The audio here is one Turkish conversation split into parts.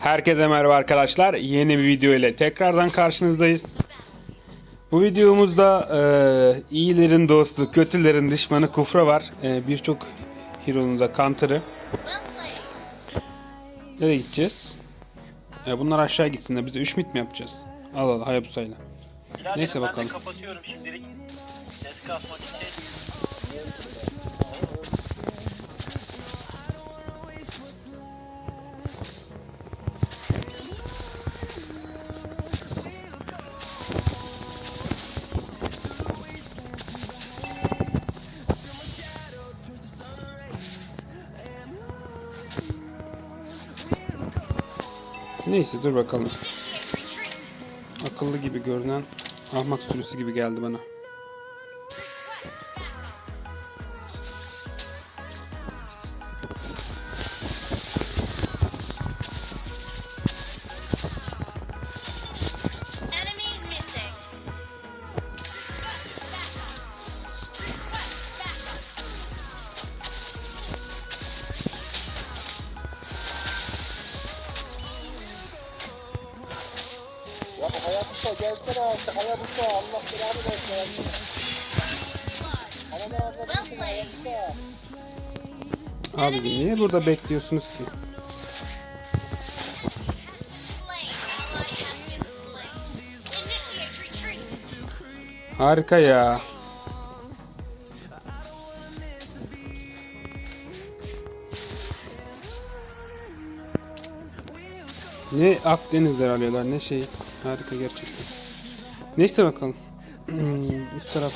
Herkese merhaba arkadaşlar. Yeni bir video ile tekrardan karşınızdayız. Bu videomuzda e, iyilerin dostu, kötülerin düşmanı Kufra var. E, Birçok hero'nun da counter'ı. Nereye gideceğiz? E, bunlar aşağı gitsinler. Biz de 3 mit mi yapacağız? Al al Hayabusa'yla. Neyse bakalım. kapatıyorum şimdilik. Ses kasmak için. Neyse dur bakalım. Akıllı gibi görünen ahmak sürüsü gibi geldi bana. Abi niye burada bekliyorsunuz ki? Harika ya. Ne Akdenizler alıyorlar ne şey. Harika gerçekten. Neyse bakalım. Hmm, Üst taraf?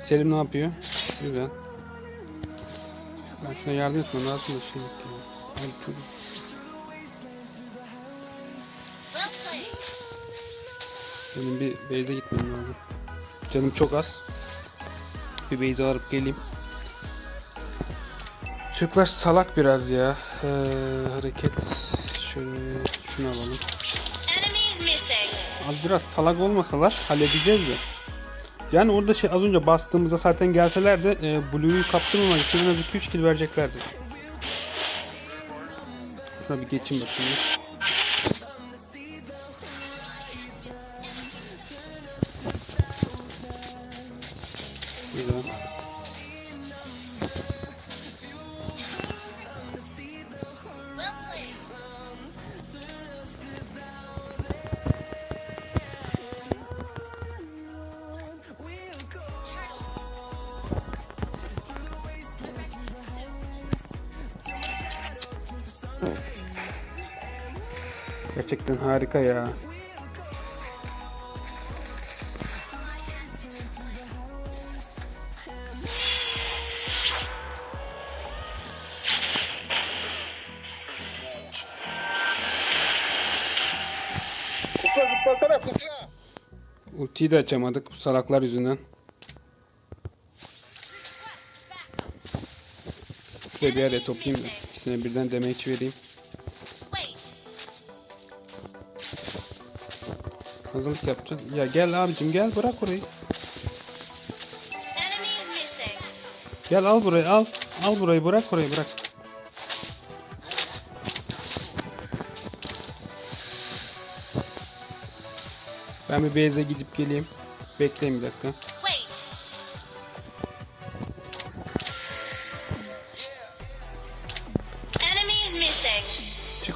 Selim ne yapıyor? Güzel. Ben şuna yardım etmem lazım da şey yok çocuk. Benim bir base'e gitmem lazım. Canım çok az. Bir base alıp geleyim. Türkler salak biraz ya. Ee, hareket. Şöyle şunu alalım. Az biraz salak olmasalar halledeceğiz de. Yani orada şey az önce bastığımızda zaten gelseler de e, Blue'yu kaptırmamak için en az 2-3 kill vereceklerdi. Şuna bir geçeyim bakayım. Gerçekten harika ya. Ultiyi de açamadık bu salaklar yüzünden. Şuraya bir araya toplayayım da ikisine birden damage vereyim. Hazırlık yapacağız. Ya gel abicim gel bırak orayı. Gel al burayı al. Al burayı bırak orayı bırak. Ben bir base'e gidip geleyim. Bekleyin bir dakika.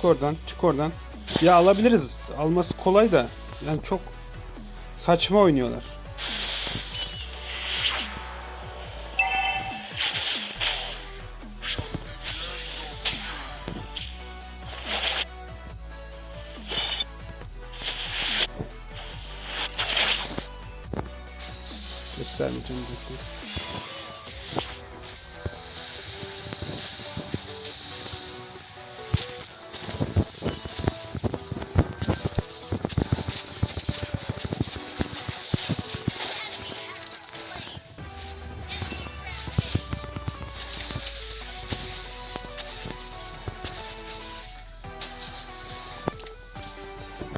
Çık oradan, çık oradan. Ya alabiliriz. Alması kolay da. Yani çok saçma oynuyorlar. Göstermeyeceğim zaten.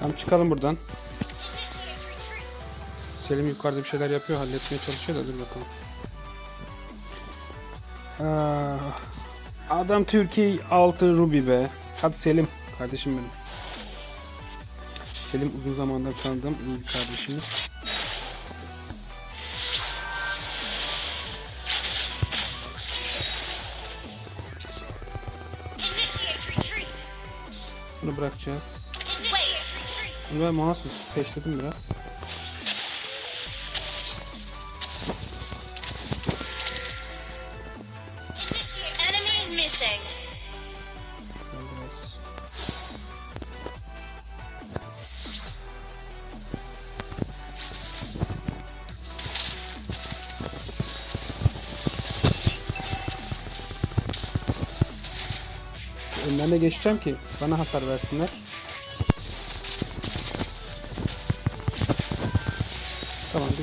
Tamam çıkalım buradan. Selim yukarıda bir şeyler yapıyor, halletmeye çalışıyor da dur bakalım. Ah, adam Türkiye 6 Ruby be. Hadi Selim. Kardeşim benim. Selim uzun zamandır tanıdığım iyi bir kardeşimiz. Bunu bırakacağız. Bunu ben mahsus peşledim biraz. Önlerine geçeceğim ki bana hasar versinler.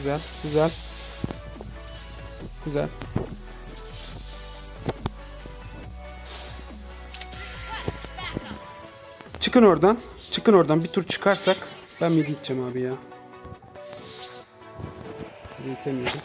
Güzel güzel. Güzel. Çıkın oradan. Çıkın oradan. Bir tur çıkarsak ben midi gideceğim abi ya. Gitemiyorum.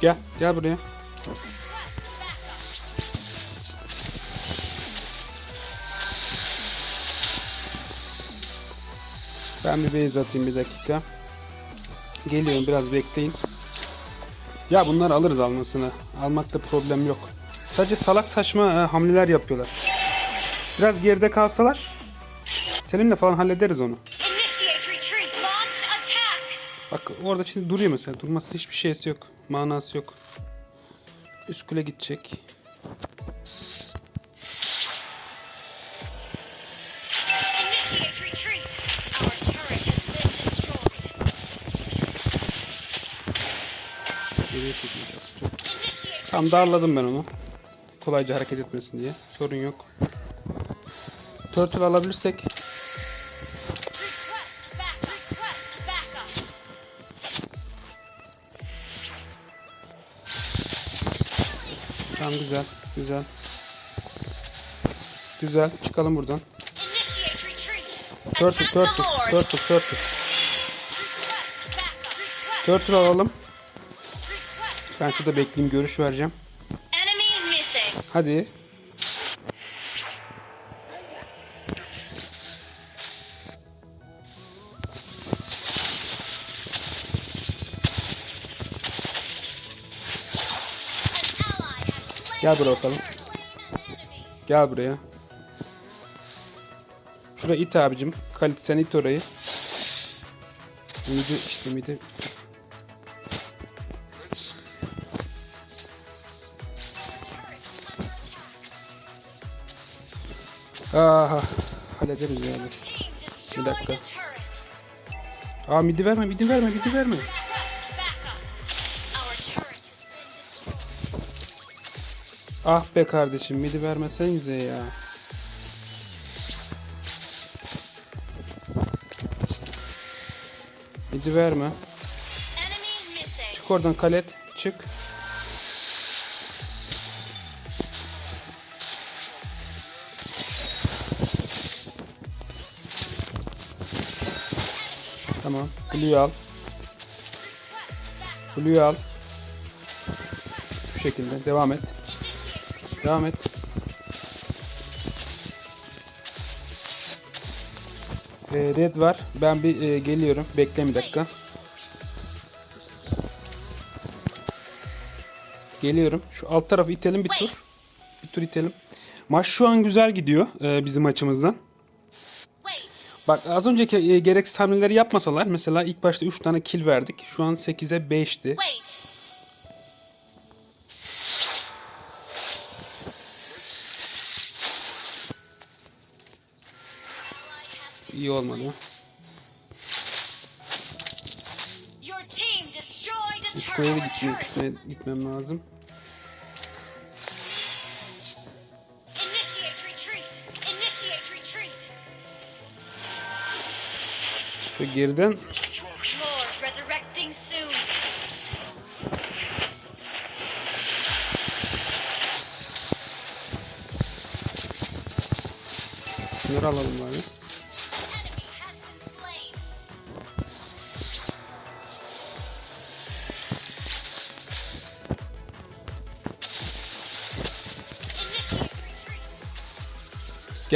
Gel. Gel buraya. Ben bir base atayım bir dakika. Geliyorum biraz bekleyin. Ya bunlar alırız almasını. Almakta problem yok. Sadece salak saçma e, hamleler yapıyorlar. Biraz geride kalsalar seninle falan hallederiz onu. Bak orada şimdi duruyor mesela. Durması hiçbir şeysi yok. Manası yok. Üst kule gidecek. Tam darladım ben onu. Kolayca hareket etmesin diye. Sorun yok. Turtle alabilirsek Tamam güzel. Güzel. Güzel. Çıkalım buradan. Turtle, turtle, turtle, turtle. Turtle alalım. Ben şurada bekleyeyim, görüş vereceğim. Hadi. Gel buraya bakalım. Gel buraya. Şuraya it abicim. Kalit sen it orayı. Midi işte midi. Aha. Hallederiz ya. dur. Team destroy Bir dakika. Aa midi verme, midi verme, midi verme. Ah be kardeşim midi vermesenize ya. Midi verme. Çık oradan kalet. Çık. Tamam. Blue'yu al. Blue'yu al. Şu şekilde. Devam et. Devam et. Ee, red var. Ben bir e, geliyorum. Bekle bir dakika. Geliyorum. Şu alt tarafı itelim bir tur. Bir tur itelim. Maç şu an güzel gidiyor e, bizim açımızdan. Bak az önceki e, gereksiz hamleleri yapmasalar mesela ilk başta 3 tane kill verdik. Şu an 8'e 5'ti. Wait. iyi olmadı. Üstüne gitmem, üstüne gitmem lazım. Ve geriden Şunları alalım bari.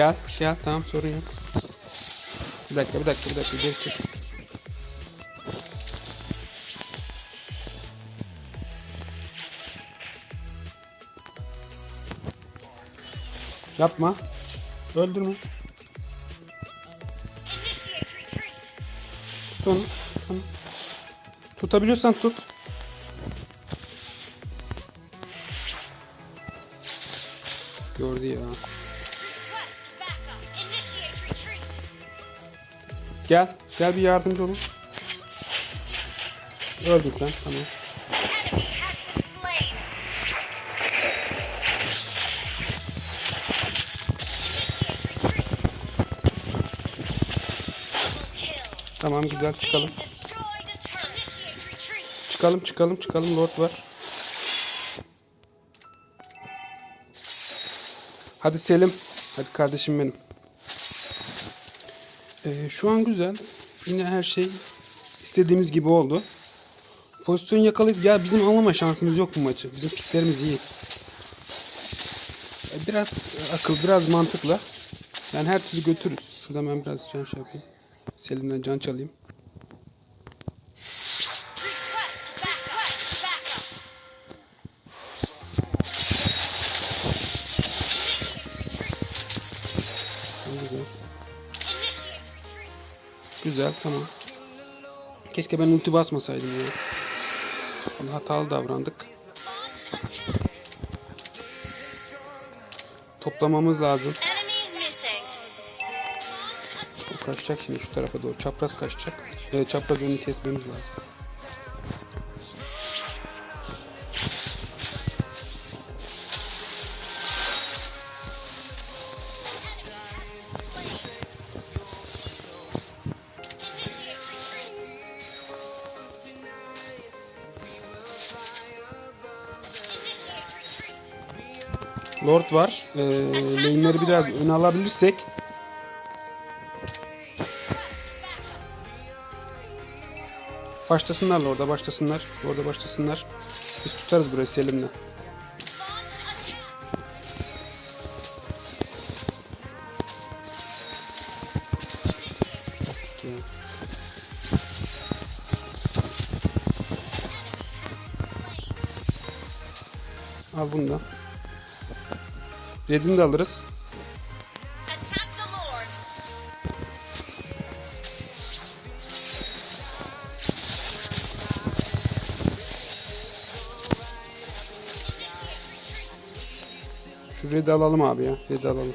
Gel gel tamam sorun yok. Bir dakika bir dakika bir dakika geri çek. Yapma. Öldürme. Tut onu. Tamam. Tutabiliyorsan tut. Gördü ya. Gel. Gel bir yardımcı olun. Öldün sen. Tamam. Tamam güzel çıkalım. Çıkalım çıkalım çıkalım. Lord var. Hadi Selim. Hadi kardeşim benim. Ee, şu an güzel. Yine her şey istediğimiz gibi oldu. Pozisyon yakalayıp ya bizim almama şansımız yok bu maçı. Bizim piklerimiz iyi. Ee, Biraz akıl, biraz mantıkla. Yani her türlü götürürüz. Şuradan ben biraz can şey yapayım. Selim'den can çalayım. Güzel tamam. Keşke ben ulti basmasaydım ya. Hatalı davrandık. Toplamamız lazım. O kaçacak şimdi şu tarafa doğru. Çapraz kaçacak. Evet çapraz önünü kesmemiz lazım. Lord var. Ee, lane'leri biraz öne alabilirsek başlasınlar Lord'a başlasınlar. Lord'a başlasınlar. Biz tutarız burayı Selim'le. Al. Red'ini de alırız. Şu Red'i alalım abi ya. Red'i alalım.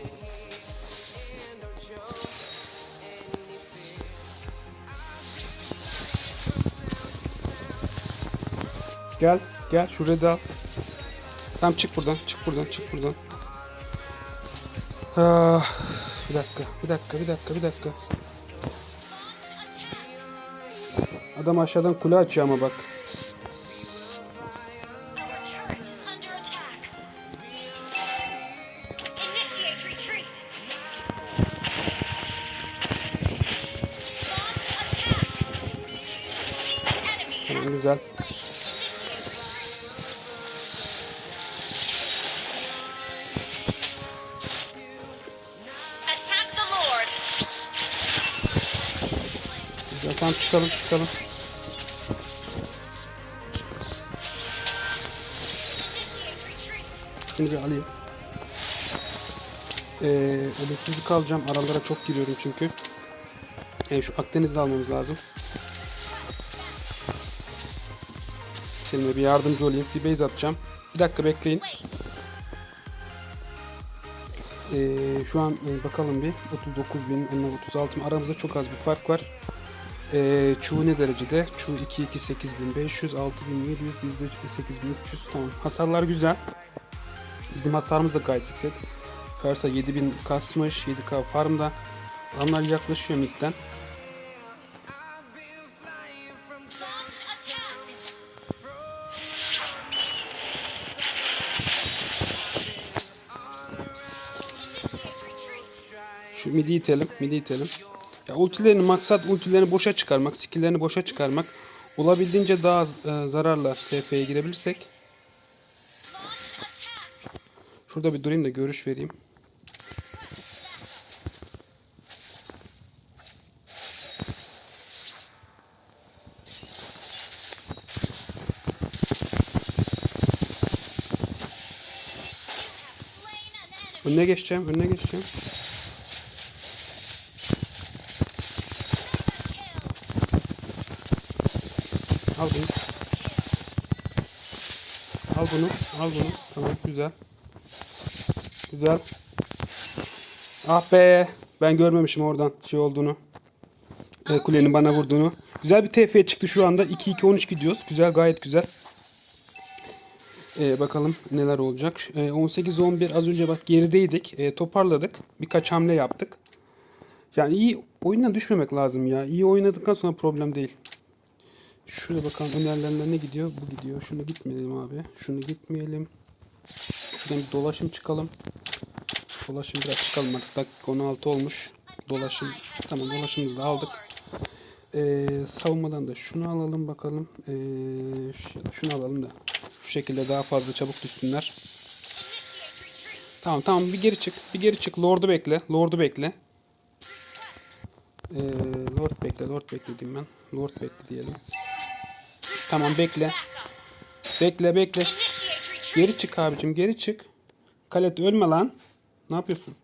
Gel. Gel. Şu Red'i al. Tamam çık buradan. Çık buradan. Çık buradan. Ah, bir dakika. Bir dakika. Bir dakika. Bir dakika. Adam aşağıdan kule açıyor ama bak. Çıkalım. Çıkalım. Şunu bir alayım. Ee, ölümsüzlük alacağım. Aralara çok giriyorum çünkü. Ee, şu Akdeniz'de almamız lazım. Seninle bir yardımcı olayım. Bir base atacağım. Bir dakika bekleyin. Ee, şu an e, bakalım bir 39 bin, onlar 36 bin. Aramızda çok az bir fark var. Ee, Chu ne derecede? Chu 2 2 8500, 6700, bizde 8300. Tamam. Hasarlar güzel. Bizim hasarımız da gayet yüksek. Karsa 7000 kasmış, 7k farmda. Adamlar yaklaşıyor midden. Şu midi itelim. Midi itelim. Ya ultilerini maksat ultilerini boşa çıkarmak, skill'lerini boşa çıkarmak. Olabildiğince daha e, zararla TF'ye girebilirsek. Şurada bir durayım da görüş vereyim. Önüne geçeceğim, önüne geçeceğim. Al bunu. Al bunu, al bunu. Tamam, güzel. Güzel. Ah be, ben görmemişim oradan şey olduğunu. E, kulenin bana vurduğunu. Güzel bir TF çıktı şu anda. 2-2-13 gidiyoruz. Güzel, gayet güzel. Ee, bakalım neler olacak. Ee, 18-11 az önce bak gerideydik. Ee, toparladık. Birkaç hamle yaptık. Yani iyi oyundan düşmemek lazım ya. İyi oynadıktan sonra problem değil. Şurada bakalım önerilenler ne gidiyor? Bu gidiyor. Şunu gitmeyelim abi. Şunu gitmeyelim. Şuradan bir dolaşım çıkalım. Dolaşım biraz çıkalım artık. Dakika 16 olmuş. Dolaşım. Tamam dolaşımımızı da aldık. Ee, savunmadan da şunu alalım bakalım. Ee, şunu alalım da. Şu şekilde daha fazla çabuk düşsünler. Tamam tamam bir geri çık. Bir geri çık. Lord'u bekle. Lord'u bekle. Ee, Lord bekle. Lord bekle diyeyim ben. Lord bekle diyelim. Tamam bekle. Bekle bekle. Geri çık abicim geri çık. Kalet ölme lan. Ne yapıyorsun?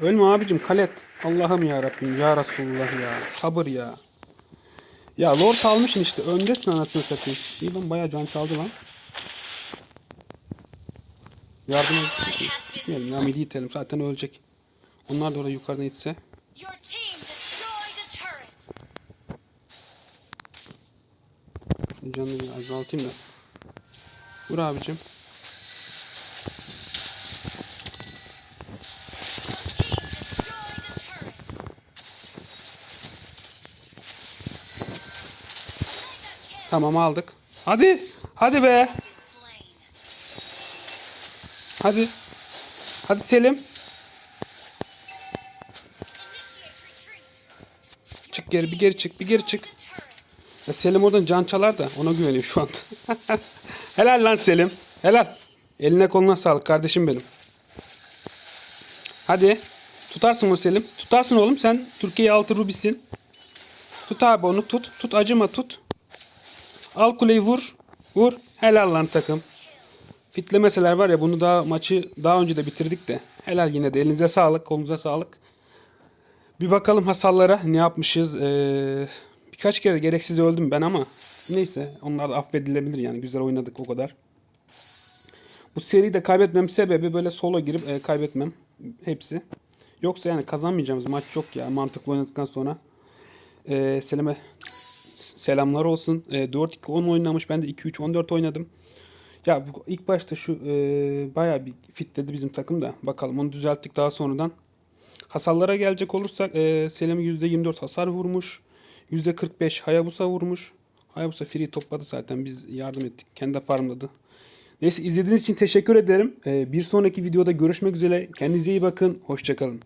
Ölme abicim Kalet. Allah'ım ya Rabbim ya Resulullah ya. Sabır ya. Ya Lord almışsın işte. Öndesin anasını satayım. İyi lan bayağı can çaldı lan. Yardım et. Gitmeyelim ya midi itelim. Zaten ölecek. Onlar da orada yukarıdan itse. Canını azaltayım da. Vur abicim. Tamam aldık. Hadi. Hadi be. Hadi. Hadi Selim. Çık geri bir geri çık bir geri çık. Ya Selim oradan can çalar da ona güveniyor şu anda. Helal lan Selim. Helal. Eline koluna sağlık kardeşim benim. Hadi. Tutarsın o Selim. Tutarsın oğlum sen Türkiye altı rubisin. Tut abi onu tut. Tut acıma tut. Al kuleyi vur. Vur. Helal lan takım. Fitlemeseler var ya bunu daha maçı daha önce de bitirdik de. Helal yine de elinize sağlık kolunuza sağlık. Bir bakalım hasarlara ne yapmışız. Ee, birkaç kere gereksiz öldüm ben ama neyse onlar da affedilebilir yani güzel oynadık o kadar. Bu seride kaybetmem sebebi böyle solo girip e, kaybetmem hepsi. Yoksa yani kazanmayacağımız maç çok ya mantıklı oynadıktan sonra. Ee, Selim'e selamlar olsun. E, 4-2-10 oynamış ben de 2-3-14 oynadım. Ya bu ilk başta şu e, bayağı bir fitledi bizim takım da. Bakalım onu düzelttik daha sonradan. Hasarlara gelecek olursak e, Selim %24 hasar vurmuş. %45 Hayabusa vurmuş. Hayabusa free topladı zaten biz yardım ettik. Kendi farmladı. Neyse izlediğiniz için teşekkür ederim. E, bir sonraki videoda görüşmek üzere. Kendinize iyi bakın. Hoşçakalın.